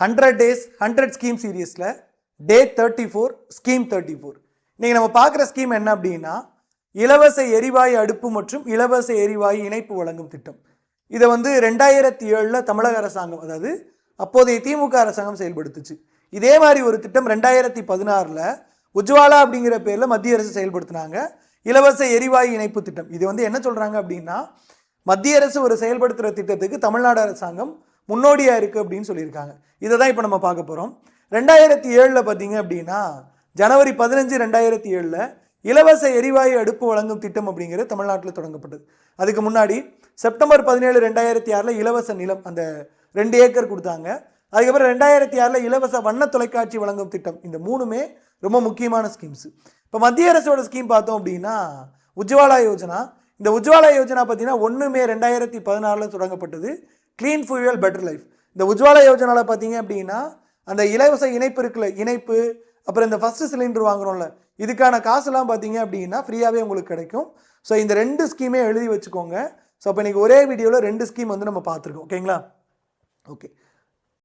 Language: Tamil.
ஹண்ட்ரட் டேஸ் ஹண்ட்ரட் ஸ்கீம் சீரீஸில் day thirty four scheme thirty four இன்றைக்கி நம்ம பார்க்குற ஸ்கீம் என்ன அப்படின்னா இலவச எரிவாயு அடுப்பு மற்றும் இலவச எரிவாயு இணைப்பு வழங்கும் திட்டம். இதை வந்து ரெண்டாயிரத்தி ஏழில் தமிழக அரசாங்கம் அதாவது அப்போதைய திமுக அரசாங்கம் செயல்படுத்துச்சு. இதே மாதிரி ஒரு திட்டம் ரெண்டாயிரத்தி பதினாறில் உஜ்வாலா அப்படிங்கிற பேரில் மத்திய அரசு செயல்படுத்தினாங்க. இலவச எரிவாயு இணைப்பு திட்டம். இது வந்து என்ன சொல்கிறாங்க அப்படின்னா மத்திய அரசு ஒரு செயல்படுத்துகிற திட்டத்துக்கு தமிழ்நாடு அரசாங்கம் முன்னோடியாக இருக்குது அப்படின்னு சொல்லியிருக்காங்க. இதை தான் இப்போ நம்ம பார்க்க போகிறோம் ரெண்டாயிரத்தி ஏழில் பார்த்தீங்க அப்படின்னா ஜனவரி பதினஞ்சு ரெண்டாயிரத்தி ஏழில் இலவச எரிவாயு அடுப்பு வழங்கும் திட்டம் அப்படிங்கிறது தமிழ்நாட்டில் தொடங்கப்பட்டது. அதுக்கு முன்னாடி செப்டம்பர் பதினேழு ரெண்டாயிரத்தி ஆறில் இலவச நிலம் அந்த ரெண்டு ஏக்கர் கொடுத்தாங்க. அதுக்கப்புறம் ரெண்டாயிரத்தி ஆறில் இலவச வண்ண தொலைக்காட்சி வழங்கும் திட்டம். இந்த மூணுமே ரொம்ப முக்கியமான ஸ்கீம்ஸ் இப்போ மத்திய அரசோட ஸ்கீம் பார்த்தோம் அப்படின்னா உஜ்வாலா யோஜனா. இந்த உஜ்வாலா யோஜனா பார்த்தீங்கன்னா ஒன்று மே ரெண்டாயிரத்தி பதினாறில் தொடங்கப்பட்டது. க்ளீன் ஃபியூயல் பெட்டர் லைஃப் இந்த உஜ்வாலா யோஜனாவில் பார்த்தீங்க அப்படின்னா அந்த இலவச இணைப்பு இருக்குல்ல இணைப்பு அப்புறம் இந்த ஃபஸ்ட்டு சிலிண்டர் வாங்குகிறோம்ல இதுக்கான காசுலாம் பார்த்தீங்க அப்படின்னா ஃப்ரீயாகவே உங்களுக்கு கிடைக்கும். ஸோ இந்த ரெண்டு ஸ்கீமே எழுதி வச்சுக்கோங்க. ஸோ அப்போ இன்றைக்கி ஒரே வீடியோவில் ரெண்டு ஸ்கீம் வந்து நம்ம பார்த்துருக்கோம். ஓகேங்களா ஓகே